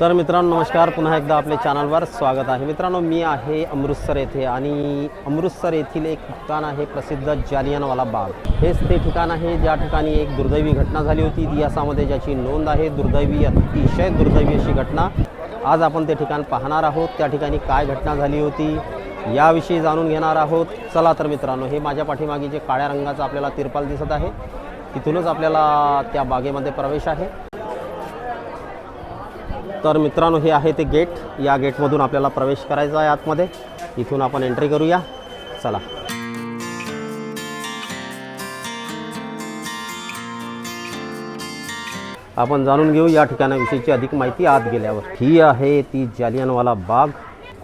तर मित्रांनो नमस्कार. पुन्हा एकदा आपल्या चॅनलवर स्वागत आहे. मित्रांनो मी आहे अमृतसर येथे आणि अमृतसर येथील एक ठिकाण आहे प्रसिद्ध जालियनवाला बाग. हेच ते ठिकाण आहे ज्या ठिकाणी एक दुर्दैवी घटना झाली होती. इतिहासामध्ये ज्याची नोंद आहे दुर्दैवी अतिशय दुर्दैवी अशी घटना. आज आपण ते ठिकाण पाहणार आहोत. त्या ठिकाणी काय घटना झाली होती याविषयी जाणून घेणार आहोत. चला तर मित्रांनो हे माझ्या पाठीमागे जे काळ्या रंगाचं आपल्याला तिरपाल दिसत आहे तिथूनच आपल्याला त्या बागेमध्ये प्रवेश आहे. तर मित्रांनो हे आहे ते गेट. या गेटमधून आपल्याला प्रवेश करायचा आहे आतमध्ये. इथून आपण एंट्री करूया. चला. आपण जाणून घेऊ या ठिकाणाविषयीची अधिक माहिती आत गेल्यावर. ही आहे ती जालियनवाला बाग.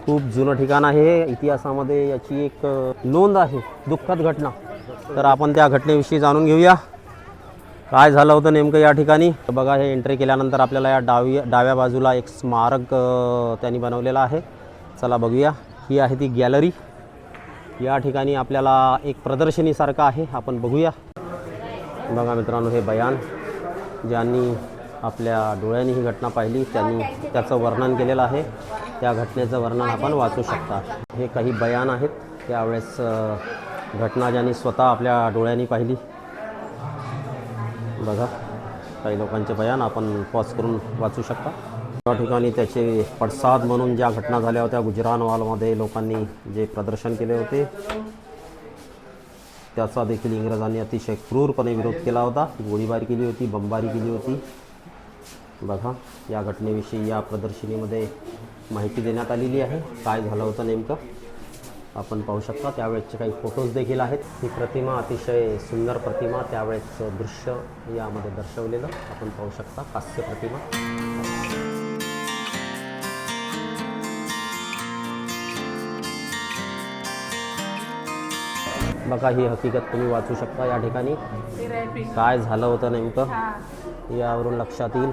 खूप जुनं ठिकाण आहे. इतिहासामध्ये याची एक नोंद आहे. दुःखद घटना. तर आपण त्या घटनेविषयी जाणून घेऊया. काय झालं होतं नेमकं या ठिकाणी? बघा हे एंट्री केल्यानंतर आपल्याला या डावी डाव्या बाजूला एक स्मारक त्यांनी बनवलेला आहे. चला बघूया. ही आहे ती गॅलरी. या ठिकाणी आपल्याला एक प्रदर्शनीसारखं आहे. आपण बघूया. बघा मित्रांनो हे बयान. ज्यांनी आपल्या डोळ्यांनी ही घटना पाहिली त्यांनी त्याचं वर्णन केलेलं आहे. त्या घटनेचं वर्णन आपण वाचू शकता. हे काही बयान आहेत. त्यावेळेस घटना ज्यांनी स्वतः आपल्या डोळ्यांनी पाहिली बघा. काही लोकांचे बयान आपण पॉज करून वाचू शकता. त्या ठिकाणी त्याचे पडसाद म्हणून ज्या घटना झाल्या होत्या गुजरानवालमध्ये लोकांनी जे प्रदर्शन केले होते त्याचा देखील इंग्रजांनी अतिशय क्रूरपणे विरोध केला होता. गोळीबार केली होती बंबारी केली होती. बघा या घटनेविषयी या प्रदर्शनीमध्ये माहिती देण्यात आलेली आहे. काय झालं होतं नेमकं? आपण पाहू शकता त्यावेळेसचे काही फोटोज देखील आहेत. ही प्रतिमा अतिशय सुंदर प्रतिमा त्यावेळेसचं दृश्य यामध्ये दर्शवलेलं आपण पाहू शकता हास्य प्रतिमा. बघा ही हकीकत तुम्ही वाचू शकता या ठिकाणी. काय झालं होतं नेमकं? यावरून लक्षात येईल.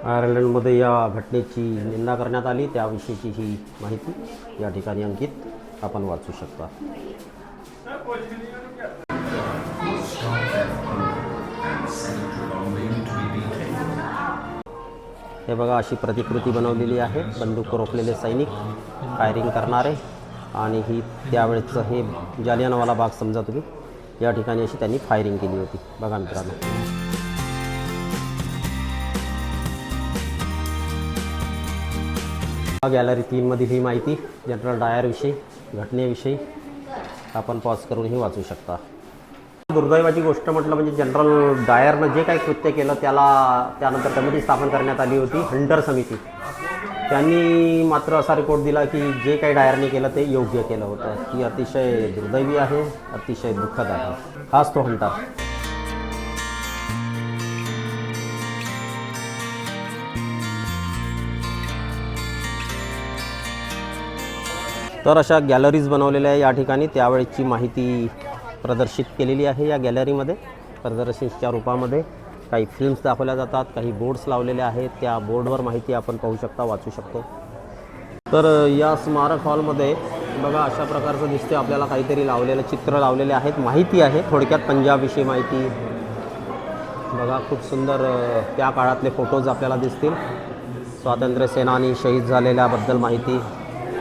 आयर्लंडमध्ये या घटनेची निंदा करण्यात आली. त्याविषयीची ही माहिती या ठिकाणी अंकित आपण वाचू शकता. हे बघा अशी प्रतिकृती बनवलेली आहे. बंदूक रोखलेले सैनिक फायरिंग करणारे आणि ही त्यावेळेचं हे जालियानवाला बाग समजा तुम्ही. या ठिकाणी अशी त्यांनी फायरिंग केली होती. बघा मित्रांनो. गॅलरी तीनमधील ही माहिती जनरल डायरविषयी घटनेविषयी आपण पॉज करूनही वाचू शकता. दुर्दैवाची गोष्ट म्हटलं म्हणजे जनरल डायरनं जे काही कृत्य केलं त्याला त्यानंतर कमिटी स्थापन करण्यात आली होती हंटर समिती. त्यांनी मात्र असा रिपोर्ट दिला की जे काही डायरने केलं ते योग्य केलं होतं. ही अतिशय दुर्दैवी आहे अतिशय दुःखद आहे. हाच तो हंटर. तर अशा गॅलरीज बनवलेल्या आहे या ठिकाणी त्यावेळेची माहिती प्रदर्शित केलेली आहे या गॅलरीमध्ये प्रदर्शनच्या रूपामध्ये काही फिल्म्स दाखवल्या जातात काही बोर्ड्स लावलेले आहेत. त्या बोर्डवर माहिती आपण पाहू शकता वाचू शकतो. तर या स्मारक हॉलमध्ये बघा अशा प्रकारचं दिसते आपल्याला काहीतरी लावलेलं चित्र लावलेले आहेत. माहिती आहे थोडक्यात पंजाबविषयी माहिती. बघा खूप सुंदर त्या काळातले फोटोज आपल्याला दिसतील. स्वातंत्र्य सेनानी शहीद झालेल्याबद्दल माहिती.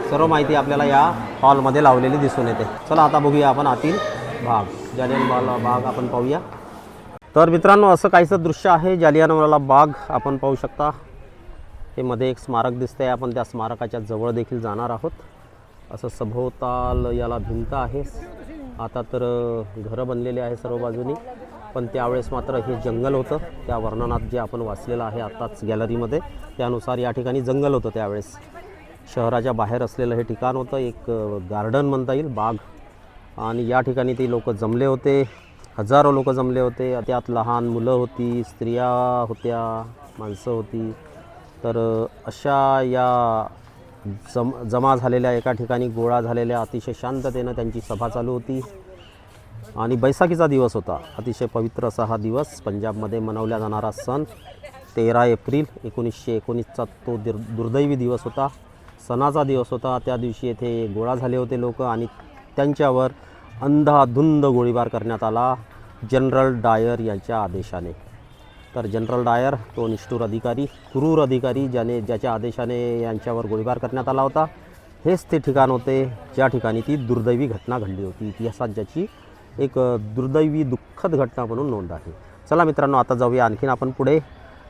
सर्व माहिती आपल्याला या हॉलमध्ये लावलेली दिसून येते. चला आता बघूया आपण आतील भाग. जालियनवाला बाग आपण पाहूया. तर मित्रांनो असं काहीचं दृश्य आहे जालियनवाला बाग आपण पाहू शकता. हे मध्ये एक स्मारक दिसतंय. आपण त्या स्मारकाच्या जवळ देखील जाणार आहोत. असं सभोवताल याला भिंत आहे. आता तर घरं बनलेली आहे सर्व बाजूनी. पण त्यावेळेस मात्र हे जंगल होतं. त्या वर्णनात जे आपण वाचलेलं आहे आत्ताच गॅलरीमध्ये त्यानुसार या ठिकाणी जंगल होतं त्यावेळेस. शहराच्या बाहेर असलेलं हे ठिकाण होतं. एक गार्डन म्हणता येईल बाग. आणि या ठिकाणी ते लोक जमले होते. हजारो लोक जमले होते. त्यात लहान मुलं होती स्त्रिया होत्या माणसं होती. तर अशा या जम जमा झालेल्या एका ठिकाणी गोळा झालेल्या अतिशय शांततेनं त्यांची सभा चालू होती. आणि बैसाखीचा दिवस होता. अतिशय पवित्र असा हा दिवस पंजाबमध्ये मनवला जाणारा सण. तेरा एप्रिल एकोणीसशे एकोणीसचा तो दुर् दुर्दैवी दिवस होता. सणाचा दिवस होता. त्या दिवशी येथे गोळा झाले होते लोक आणि त्यांच्यावर अंधाधुंद गोळीबार करण्यात आला. जनरल डायर यांच्या आदेशाने. तर जनरल डायर तो निष्ठूर अधिकारी क्रूर अधिकारी ज्याने ज्याच्या आदेशाने यांच्यावर गोळीबार करण्यात आला होता. हेच ते ठिकाण होते. ज्या ठिकाणी ती दुर्दैवी घटना घडली होती. इतिहासात ज्याची एक दुर्दैवी दुःखद घटना म्हणून नोंद आहे. चला मित्रांनो आता जाऊया. आणखीन आपण पुढे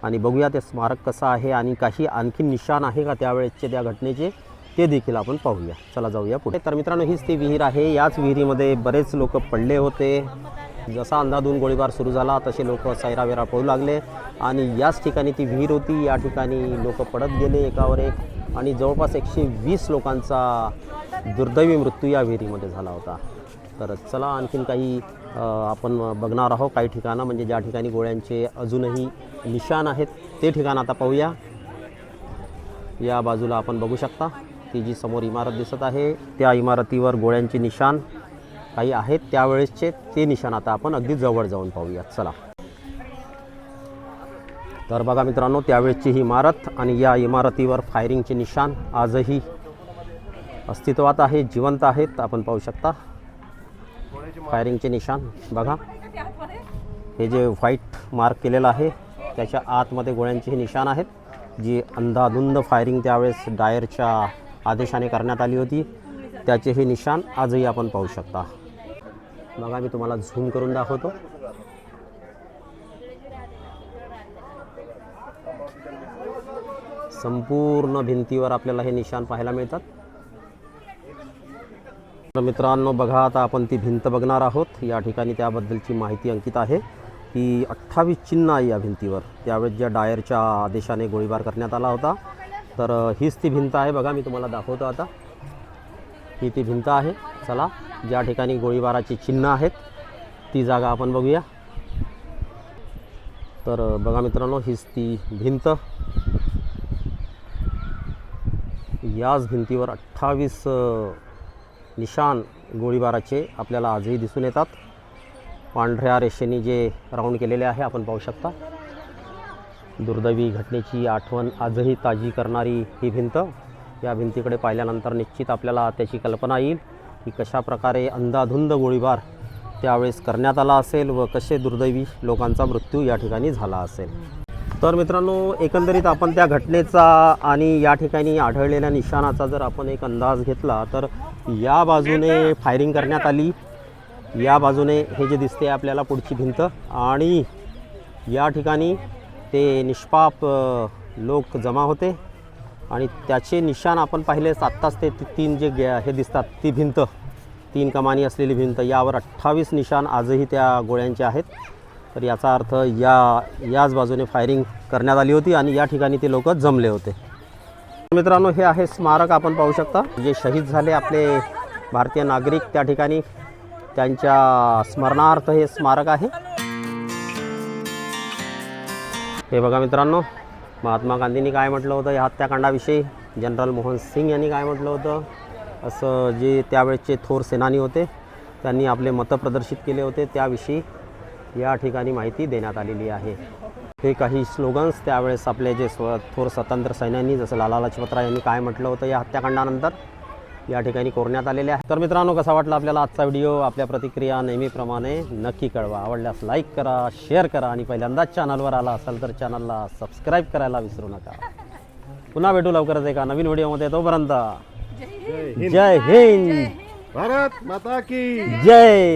आणि बघूया ते स्मारक कसं आहे आणि काही आणखी निशाण आहे का त्यावेळेसचे त्या घटनेचे ते देखील आपण पाहूया. चला जाऊया पुढे. तर मित्रांनो हीच ती विहीर आहे. याच विहिरीमध्ये बरेच लोक पडले होते. जसा अंधाधून गोळीबार सुरू झाला तसे लोक सैरावेरा पळू लागले. आणि याच ठिकाणी ती विहीर होती. या ठिकाणी लोक पडत गेले एकावर एक. आणि जवळपास एकशे वीस लोकांचा दुर्दैवी मृत्यू या विहिरीमध्ये झाला होता. तर चला आणखीन काही आपण बघणार आहोत काही ठिकाणं. म्हणजे ज्या ठिकाणी गोळ्यांचे अजूनही निशाण आहेत ते ठिकाण आता पाहूया. या बाजूला आपण बघू शकता ती जी समोर इमारत दिसत आहे त्या इमारतीवर गोळ्यांचे निशाण काही आहेत. त्यावेळेसचे ते निशाण आता आपण अगदी जवळ जाऊन पाहूया चला. तर बघा मित्रांनो त्यावेळेसची ही इमारत आणि या इमारतीवर फायरिंगचे निशाण आजही अस्तित्वात आहे जिवंत आहेत. आपण पाहू शकता. फायरिंगचे निशाण बघा. हे जे व्हाईट मार्क केलेलं आहे त्याच्या आतमध्ये गोळ्यांचे हे निशाण आहेत जी अंधाधुंद फायरिंग त्यावेळेस डायरच्या आदेशाने करण्यात आली होती. त्याचे हे निशाण आजही आपण पाहू शकता. बघा मी तुम्हाला झूम करून दाखवतो. संपूर्ण भिंतीवर आपल्याला हे निशाण पाहायला मिळतात. तर मित्रांनो बघा आता आपण ती भिंत बघणार आहोत. या ठिकाणी त्याबद्दलची माहिती अंकित आहे की अठ्ठावीस चिन्ह आहे या भिंतीवर. त्यावेळेस ज्या डायरच्या आदेशाने गोळीबार करण्यात आला होता. तर हीच ती भिंत आहे. बघा मी तुम्हाला दाखवतो आता. ही ती भिंत आहे. चला ज्या ठिकाणी गोळीबाराची चिन्ह आहेत ती जागा आपण बघूया. तर बघा मित्रांनो हीच ती भिंत. याच भिंतीवर अठ्ठावीस निशाण गोळीबाराचे आपल्याला आजही दिसून येतात. पांढऱ्या रेषेने जे राऊंड केलेले आहे आपण पाहू शकता. दुर्दैवी घटनेची आठवण आजही ताजी करणारी ही भिंत. या भिंतीकडे पाहिल्यानंतर निश्चित आपल्याला त्याची कल्पना येईल की कशा प्रकारे अंधाधुंद गोळीबार त्यावेळेस करण्यात आला असेल व कसे दुर्दैवी लोकांचा मृत्यू या ठिकाणी झाला असेल. तर मित्रांनो एकंदरीत आपण त्या घटनेचा आणि या ठिकाणी आढळलेल्या निशाणाचा जर आपण एक अंदाज घेतला तर या बाजूने फायरिंग करण्यात आली. या बाजूने हे जे दिसते आपल्याला पुढची भिंत आणि या ठिकाणी ते निष्पाप लोक जमा होते. आणि त्याचे निशाण आपण पाहिले आत्ताच ते तीन जे गे- हे दिसतात ती भिंत तीन कमानी असलेली भिंत यावर अठ्ठावीस निशाण आजही त्या गोळ्यांचे आहेत. तर याचा अर्थ या याच बाजूने फायरिंग करण्यात आली होती आणि या ठिकाणी ते लोक जमले होते. मित्रांनो हे आहे स्मारक आपण पाहू शकता. जे शहीद झाले आपले भारतीय नागरिक त्या ठिकाणी. त्यांच्या स्मरणार्थ हे स्मारक आहे. हे बघा मित्रांनो महात्मा गांधींनी काय म्हटलं होतं? या हत्याकांडाविषयी जनरल मोहन सिंग यांनी काय म्हटलं होतं? असं जे त्यावेळेचे थोर सेनानी होते त्यांनी आपले मतं प्रदर्शित केले होते. त्याविषयी या ठिकाणी माहिती देण्यात आलेली आहे. हे काही स्लोगन्स त्यावेळेस आपले जे स्व थोर स्वतंत्र सैन्यांनी जसं लाला लजपतराय यांनी काय म्हटलं होतं या हत्याकांडानंतर या ठिकाणी कोरण्यात आलेले आहे. तर मित्रांनो कसा वाटला आपल्याला आजचा व्हिडिओ? आपल्या प्रतिक्रिया नेहमीप्रमाणे नक्की कळवा. आवडल्यास लाईक करा शेअर करा आणि पहिल्यांदाच चॅनलवर आला असाल तर चॅनलला सबस्क्राईब करायला विसरू नका. पुन्हा भेटू लवकरच एका नवीन व्हिडिओमध्ये. तोपर्यंत जय हिंद. भारत माता की जय